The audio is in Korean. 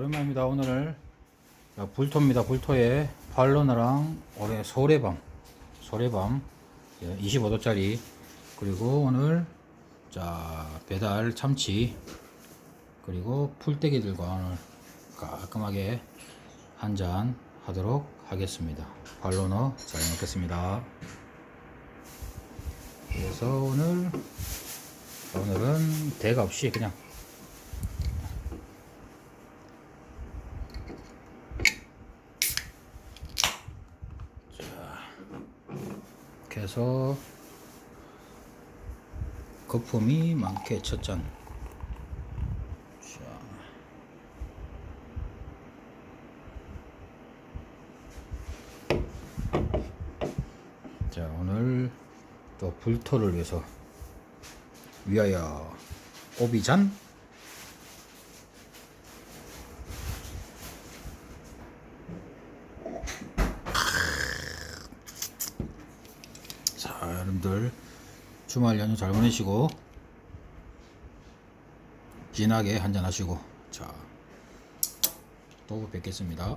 오랜만입니다. 오늘 자, 불토입니다. 불토에 발로나랑 올해 소래밤, 소래밤 25도짜리 그리고 오늘 자 배달 참치 그리고 풀떼기들과 오늘 깔끔하게 한 잔 하도록 하겠습니다. 발로너 잘 먹겠습니다. 그래서 오늘 오늘은 대가 없이 그냥 이렇게 해서 거품이 많게. 자. 자, 오늘 또 불토를 위해서 위하여 오비잔 자, 여러분들 주말 연휴 잘 보내시고 진하게 한잔 하시고 자, 또 뵙겠습니다.